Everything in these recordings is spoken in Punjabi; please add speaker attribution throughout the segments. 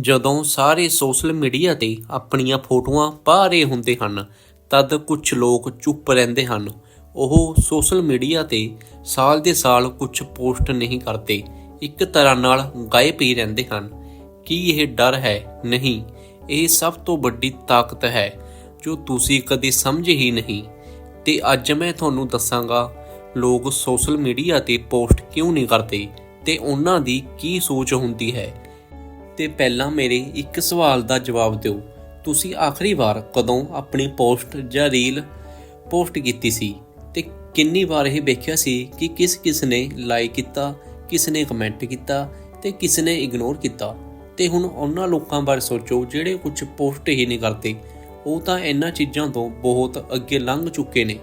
Speaker 1: ਜਦੋਂ ਸਾਰੇ ਸੋਸ਼ਲ ਮੀਡੀਆ ਤੇ ਆਪਣੀਆਂ ਫੋਟੋਆਂ ਪਾ ਰਹੇ ਹੁੰਦੇ ਹਨ, ਤਦ ਕੁਝ ਲੋਕ ਚੁੱਪ ਰਹਿੰਦੇ ਹਨ। ਉਹ ਸੋਸ਼ਲ ਮੀਡੀਆ ਤੇ ਸਾਲ ਦੇ ਸਾਲ ਕੁਝ ਪੋਸਟ ਨਹੀਂ ਕਰਦੇ, ਇੱਕ ਤਰ੍ਹਾਂ ਨਾਲ ਗਾਇਬ ਹੀ ਰਹਿੰਦੇ ਹਨ। ਕੀ ਇਹ ਡਰ ਹੈ? ਨਹੀਂ, ਇਹ ਸਭ ਤੋਂ ਵੱਡੀ ਤਾਕਤ ਹੈ, ਜੋ ਤੁਸੀਂ ਕਦੇ ਸਮਝੇ ਹੀ ਨਹੀਂ। ਤੇ ਅੱਜ ਮੈਂ ਤੁਹਾਨੂੰ ਦੱਸਾਂਗਾ, ਲੋਕ ਸੋਸ਼ਲ ਮੀਡੀਆ ਤੇ ਪੋਸਟ ਕਿਉਂ ਨਹੀਂ ਕਰਦੇ ਤੇ ਉਹਨਾਂ ਦੀ ਕੀ ਸੋਚ ਹੁੰਦੀ ਹੈ। ਤੇ ਪਹਿਲਾਂ ਮੇਰੇ ਇੱਕ ਸਵਾਲ ਦਾ ਜਵਾਬ ਦਿਓ। ਤੁਸੀਂ ਆਖਰੀ ਵਾਰ ਕਦੋਂ ਆਪਣੀ ਪੋਸਟ ਜਾਂ ਰੀਲ ਪੋਸਟ ਕੀਤੀ ਸੀ? ਤੇ ਕਿੰਨੀ ਵਾਰ ਇਹ ਵੇਖਿਆ ਸੀ ਕਿ ਕਿਸ ਕਿਸ ਨੇ ਲਾਈਕ ਕੀਤਾ, ਕਿਸ ਨੇ ਕਮੈਂਟ ਕੀਤਾ ਤੇ ਕਿਸ ਨੇ ਇਗਨੋਰ ਕੀਤਾ? ਤੇ ਹੁਣ ਉਹਨਾਂ ਲੋਕਾਂ ਬਾਰੇ ਸੋਚੋ ਜਿਹੜੇ ਕੁਝ ਪੋਸਟ ਹੀ ਨਹੀਂ ਕਰਦੇ। ਉਹ ਤਾਂ ਇਹਨਾਂ ਚੀਜ਼ਾਂ ਤੋਂ ਬਹੁਤ ਅੱਗੇ ਲੰਘ ਚੁੱਕੇ ਨੇ।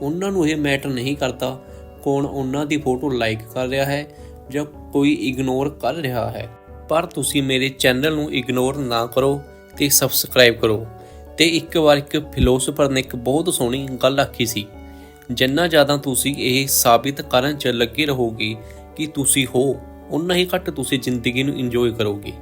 Speaker 1: ਉਹਨਾਂ ਨੂੰ ਇਹ ਮੈਟਰ ਨਹੀਂ ਕਰਦਾ ਕੌਣ ਉਹਨਾਂ ਦੀ ਫੋਟੋ ਲਾਈਕ ਕਰ ਰਿਹਾ ਹੈ ਜਾਂ ਕੋਈ ਇਗਨੋਰ ਕਰ ਰਿਹਾ ਹੈ। ਪਰ ਤੁਸੀਂ ਮੇਰੇ ਚੈਨਲ ਨੂੰ ਇਗਨੋਰ ਨਾ ਕਰੋ ਤੇ ਸਬਸਕ੍ਰਾਈਬ ਕਰੋ। ਤੇ ਇੱਕ ਵਾਰ ਇੱਕ ਫਿਲੋਸੋਫਰ ਨੇ ਇੱਕ ਬਹੁਤ ਸੋਹਣੀ ਗੱਲ ਆਖੀ ਸੀ, ਜਿੰਨਾ ਜ਼ਿਆਦਾ ਤੁਸੀਂ ਇਹ ਸਾਬਿਤ ਕਰਨ 'ਚ ਲੱਗੇ ਰਹੋਗੇ ਕਿ ਤੁਸੀਂ ਹੋ ਉਨਾ ਹੀ ਘੱਟ ਤੁਸੀਂ ਜ਼ਿੰਦਗੀ ਨੂੰ ਇੰਜੋਏ ਕਰੋਗੇ।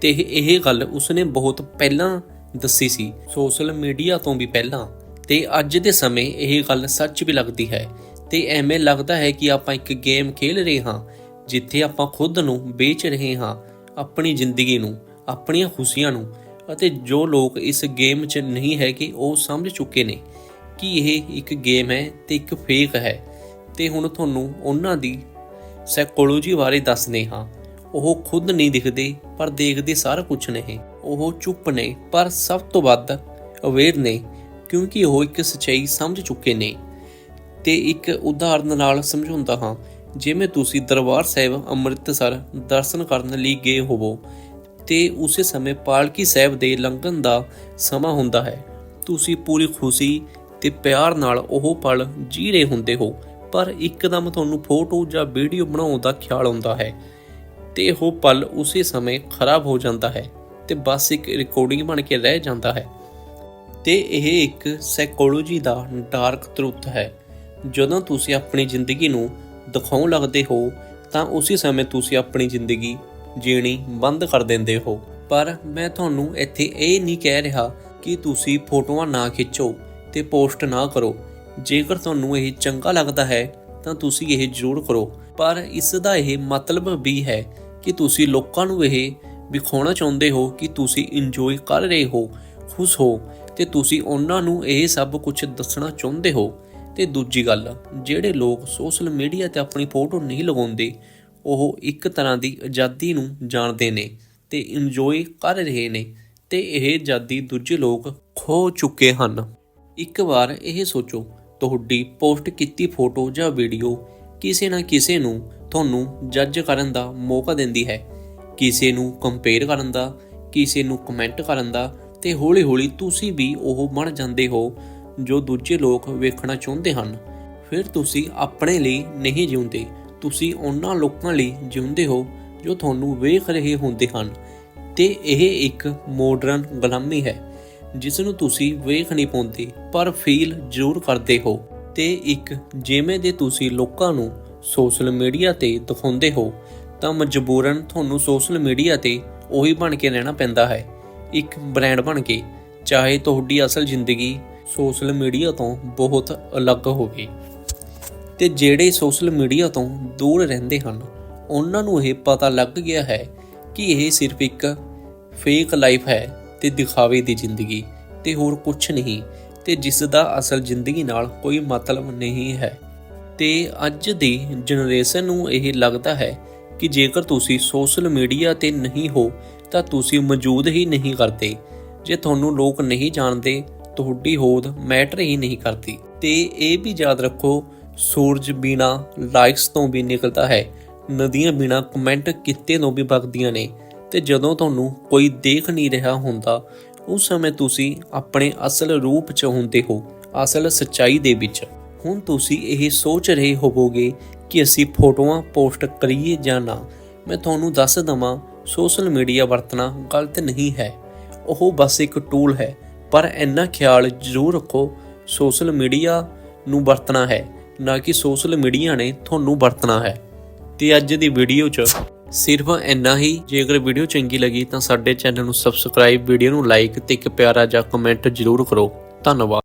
Speaker 1: ਤੇ ਇਹ- ਇਹ ਗੱਲ ਉਸਨੇ ਬਹੁਤ ਪਹਿਲਾਂ ਦੱਸੀ ਸੀ, ਸੋਸ਼ਲ ਮੀਡੀਆ ਤੋਂ ਵੀ ਪਹਿਲਾਂ। ਤੇ ਅੱਜ ਦੇ ਸਮੇਂ ਇਹ ਗੱਲ ਸੱਚ ਵੀ ਲੱਗਦੀ ਹੈ ਤੇ ਐਵੇਂ ਲੱਗਦਾ ਹੈ ਕਿ ਆਪਾਂ ਇੱਕ ਗੇਮ ਖੇਡ ਰਹੇ ਹਾਂ, ਜਿੱਥੇ ਆਪਾਂ ਖੁਦ ਨੂੰ ਵੇਚ ਰਹੇ ਹਾਂ। ਆਪਣੀ ਜ਼ਿੰਦਗੀ ਨੂੰ, ਆਪਣੀਆਂ ਖੁਸ਼ੀਆਂ ਨੂੰ ਅਤੇ ਜੋ ਲੋਕ ਇਸ ਗੇਮ 'ਚ ਨਹੀਂ ਹੈ ਉਹ ਸਮਝ ਚੁੱਕੇ ਨੇ ਕਿ ਇਹ ਇੱਕ ਗੇਮ ਹੈ ਤੇ ਇੱਕ ਫੇਕ ਹੈ। ਤੇ ਹੁਣ ਤੁਹਾਨੂੰ ਉਹਨਾਂ ਦੀ ਸਾਈਕੋਲੋਜੀ ਬਾਰੇ ਦੱਸਦੇ ਹਾਂ। ਉਹ ਖੁਦ ਨਹੀਂ ਦਿਖਦੇ, ਪਰ ਦੇਖਦੇ ਸਾਰਾ ਕੁਝ ਨੇ ਉਹ ਚੁੱਪ ਨੇ, ਪਰ ਸਭ ਤੋਂ ਵੱਧ ਅਵੇਅਰ ਨੇ, ਕਿਉਂਕਿ ਉਹ ਇੱਕ ਸੱਚਾਈ ਸਮਝ ਚੁੱਕੇ ਨੇ। ਤੇ ਇੱਕ ਉਦਾਹਰਨ ਨਾਲ ਸਮਝਾਉਂਦਾ ਹਾਂ। ਜਿਵੇਂ ਤੁਸੀਂ ਦਰਬਾਰ ਸਾਹਿਬ ਅੰਮ੍ਰਿਤਸਰ ਦਰਸ਼ਨ ਕਰਨ ਲਈ ਗਏ ਹੋਵੋ, ਤੇ ਉਸੇ ਸਮੇਂ ਪਾਲਕੀ ਸਾਹਿਬ ਦੇ ਲੰਘਣ ਦਾ ਸਮਾਂ ਹੁੰਦਾ ਹੈ। ਤੁਸੀਂ ਪੂਰੀ ਖੁਸ਼ੀ ਤੇ ਪਿਆਰ ਨਾਲ ਉਹ ਪਲ ਜੀ ਰਹੇ ਹੁੰਦੇ ਹੋ, ਪਰ ਇੱਕਦਮ ਤੁਹਾਨੂੰ ਫੋਟੋ ਜਾਂ ਵੀਡੀਓ ਬਣਾਉਣ ਦਾ ਖਿਆਲ ਆਉਂਦਾ ਹੈ, ਤੇ ਉਹ ਪਲ ਉਸੇ ਸਮੇਂ ਖਰਾਬ ਹੋ ਜਾਂਦਾ ਹੈ ਤੇ ਬਸ ਇੱਕ ਰਿਕਾਰਡਿੰਗ ਬਣ ਕੇ ਰਹਿ ਜਾਂਦਾ ਹੈ। ਤੇ ਇਹ ਇੱਕ ਸਾਈਕੋਲੋਜੀ ਦਾ ਡਾਰਕ ਟਰੁੱਥ ਹੈ। ਜਦੋਂ ਤੁਸੀਂ ਆਪਣੀ ਜ਼ਿੰਦਗੀ ਨੂੰ ਦਿਖਾਉਣ ਲੱਗਦੇ ਹੋ, ਤਾਂ ਉਸੇ ਸਮੇਂ ਤੁਸੀਂ ਆਪਣੀ ਜ਼ਿੰਦਗੀ ਜੀਣੀ ਬੰਦ ਕਰ ਦਿੰਦੇ ਹੋ। ਪਰ ਮੈਂ ਤੁਹਾਨੂੰ ਇੱਥੇ ਇਹ ਨਹੀਂ ਕਹਿ ਰਿਹਾ ਕਿ ਤੁਸੀਂ ਫੋਟੋਆਂ ਨਾ ਖਿੱਚੋ ਤੇ ਪੋਸਟ ਨਾ ਕਰੋ। ਜੇਕਰ ਤੁਹਾਨੂੰ ਇਹ ਚੰਗਾ ਲੱਗਦਾ ਹੈ, ਤਾਂ ਤੁਸੀਂ ਇਹ ਜ਼ਰੂਰ ਕਰੋ। ਪਰ ਇਸ ਦਾ ਇਹ ਮਤਲਬ ਵੀ ਹੈ ਕਿ ਤੁਸੀਂ ਲੋਕਾਂ ਨੂੰ ਇਹ ਵਿਖਾਉਣਾ ਚਾਹੁੰਦੇ ਹੋ ਕਿ ਤੁਸੀਂ ਇੰਜੋਏ ਕਰ ਰਹੇ ਹੋ, ਖੁਸ਼ ਹੋ ਤੇ ਤੁਸੀਂ ਉਹਨਾਂ ਨੂੰ ਇਹ ਸਭ ਕੁਝ ਦੱਸਣਾ ਚਾਹੁੰਦੇ ਹੋ। ਤੇ ਦੂਜੀ ਗੱਲ, ਜਿਹੜੇ ਲੋਕ ਸੋਸ਼ਲ ਮੀਡੀਆ ਤੇ ਆਪਣੀ ਫੋਟੋ ਨਹੀਂ ਲਗਾਉਂਦੇ, ਉਹ ਇੱਕ ਤਰ੍ਹਾਂ ਦੀ ਆਜ਼ਾਦੀ ਨੂੰ ਜਾਣਦੇ ਨੇ ਤੇ ਇੰਜੋਏ ਕਰ ਰਹੇ ਨੇ ਤੇ ਇਹ ਆਜ਼ਾਦੀ ਦੂਜੇ ਲੋਕ ਖੋ ਚੁੱਕੇ ਹਨ। ਇੱਕ ਵਾਰ ਇਹ ਸੋਚੋ, ਤੁਹਾਡੀ ਪੋਸਟ ਕੀਤੀ ਫੋਟੋ ਜਾਂ ਵੀਡੀਓ ਕਿਸੇ ਨਾ ਕਿਸੇ ਨੂੰ ਤੁਹਾਨੂੰ ਜੱਜ ਕਰਨ ਦਾ ਮੌਕਾ ਦਿੰਦੀ ਹੈ। ਕਿਸੇ ਨੂੰ ਕੰਪੇਅਰ ਕਰਨ ਦਾ, ਕਿਸੇ ਨੂੰ ਕਮੈਂਟ ਕਰਨ ਦਾ ਤੇ ਹੌਲੀ-ਹੌਲੀ ਤੁਸੀਂ ਵੀ ਉਹ ਬਣ ਜਾਂਦੇ ਹੋ ਜੋ ਦੂਜੇ ਲੋਕ ਵੇਖਣਾ ਚਾਹੁੰਦੇ ਹਨ। ਫਿਰ ਤੁਸੀਂ ਆਪਣੇ ਲਈ ਨਹੀਂ ਜਿਉਂਦੇ। ਤੁਸੀਂ ਉਹਨਾਂ ਲੋਕਾਂ ਲਈ ਜਿਉਂਦੇ ਹੋ ਜੋ ਤੁਹਾਨੂੰ ਵੇਖ ਰਹੇ ਹੁੰਦੇ ਹਨ। ਤੇ ਇਹ ਇੱਕ ਮਾਡਰਨ ਗੁਲਾਮੀ ਹੈ ਜਿਸ ਨੂੰ ਤੁਸੀਂ ਵੇਖ ਨਹੀਂ ਪਾਉਂਦੇ, ਪਰ ਫੀਲ ਜ਼ਰੂਰ ਕਰਦੇ ਹੋ। ਤੇ ਇੱਕ ਜਿਵੇਂ ਦੇ ਤੁਸੀਂ ਲੋਕਾਂ ਨੂੰ ਸੋਸ਼ਲ ਮੀਡੀਆ ਤੇ ਦਿਖਾਉਂਦੇ ਹੋ, ਤਾਂ ਮਜਬੂਰਨ ਤੁਹਾਨੂੰ ਸੋਸ਼ਲ ਮੀਡੀਆ ਤੇ ਉਹੀ ਬਣ ਕੇ ਰਹਿਣਾ ਪੈਂਦਾ ਹੈ। ਇੱਕ ਬ੍ਰਾਂਡ ਬਣ ਕੇ, ਚਾਹੇ ਤੁਹਾਡੀ ਅਸਲ ਜ਼ਿੰਦਗੀ ਸੋਸ਼ਲ ਮੀਡੀਆ ਤੋਂ ਬਹੁਤ ਅਲੱਗ ਹੋਵੇ। ਤੇ ਜਿਹੜੇ ਸੋਸ਼ਲ ਮੀਡੀਆ ਤੋਂ ਦੂਰ ਰਹਿੰਦੇ ਹਨ, ਉਹਨਾਂ ਨੂੰ ਇਹ ਪਤਾ ਲੱਗ ਗਿਆ ਹੈ ਕਿ ਇਹ ਸਿਰਫ ਇੱਕ ਫੇਕ ਲਾਈਫ ਹੈ ਤੇ ਦਿਖਾਵੇ ਦੀ ਜ਼ਿੰਦਗੀ ਤੇ ਹੋਰ ਕੁਝ ਨਹੀਂ ਤੇ ਜਿਸ ਦਾ ਅਸਲ ਜ਼ਿੰਦਗੀ ਨਾਲ ਕੋਈ ਮਤਲਬ ਨਹੀਂ ਹੈ। ਤੇ ਅੱਜ ਦੀ ਜਨਰੇਸ਼ਨ ਨੂੰ ਇਹ ਲੱਗਦਾ ਹੈ ਕਿ ਜੇਕਰ ਤੁਸੀਂ ਸੋਸ਼ਲ ਮੀਡੀਆ ਤੇ ਨਹੀਂ ਹੋ, ਤਾਂ ਤੁਸੀਂ ਮੌਜੂਦ ਹੀ ਨਹੀਂ ਕਰਦੇ। ਜੇ ਤੁਹਾਨੂੰ ਲੋਕ ਨਹੀਂ ਜਾਣਦੇ ਤੁਹਾਡੀ ਹੋਂਦ ਮੈਟਰ ਹੀ ਨਹੀਂ ਕਰਦੀ। ਤੇ ਇਹ ਵੀ ਯਾਦ ਰੱਖੋ, ਸੂਰਜ ਬਿਨਾ ਲਾਈਕਸ ਤੋਂ ਵੀ ਨਿਕਲਦਾ ਹੈ। ਨਦੀਆਂ ਬਿਨਾ ਕਮੈਂਟ ਕੀਤੇ ਤੋਂ ਵੀ ਵਗਦੀਆਂ ਨੇ। ਤੇ ਜਦੋਂ ਤੁਹਾਨੂੰ ਕੋਈ ਦੇਖ ਨਹੀਂ ਰਿਹਾ ਹੁੰਦਾ, ਉਸ ਸਮੇਂ ਤੁਸੀਂ ਆਪਣੇ ਅਸਲ ਰੂਪ 'ਚ ਹੁੰਦੇ ਹੋ, ਅਸਲ ਸੱਚਾਈ ਦੇ ਵਿੱਚ। ਹੁਣ ਤੁਸੀਂ ਇਹ ਸੋਚ ਰਹੇ ਹੋਵੋਗੇ ਕਿ ਅਸੀਂ ਫੋਟੋਆਂ ਪੋਸਟ ਕਰੀਏ ਜਾਂ ਨਾ। ਮੈਂ ਤੁਹਾਨੂੰ ਦੱਸ ਦਵਾਂ, ਸੋਸ਼ਲ ਮੀਡੀਆ ਵਰਤਣਾ ਗਲਤ ਨਹੀਂ ਹੈ। ਉਹ ਬਸ ਇੱਕ ਟੂਲ ਹੈ। ਪਰ ਇੰਨਾ ਖਿਆਲ ਜ਼ਰੂਰ ਰੱਖੋ, ਸੋਸ਼ਲ ਮੀਡੀਆ ਨੂੰ ਵਰਤਣਾ ਹੈ, ਨਾ ਕਿ ਸੋਸ਼ਲ ਮੀਡੀਆ ਨੇ ਤੁਹਾਨੂੰ ਵਰਤਣਾ ਹੈ। ਤੇ ਅੱਜ ਦੀ ਵੀਡੀਓ 'ਚ ਸਿਰਫ ਇੰਨਾ ਹੀ। ਜੇਕਰ ਵੀਡੀਓ ਚੰਗੀ ਲੱਗੀ ਤਾਂ ਸਾਡੇ ਚੈਨਲ ਨੂੰ ਸਬਸਕ੍ਰਾਈਬ ਵੀਡੀਓ ਨੂੰ ਲਾਈਕ ਤੇ ਇੱਕ ਪਿਆਰਾ ਜਿਹਾ ਕਮੈਂਟ ਜ਼ਰੂਰ ਕਰੋ। ਧੰਨਵਾਦ।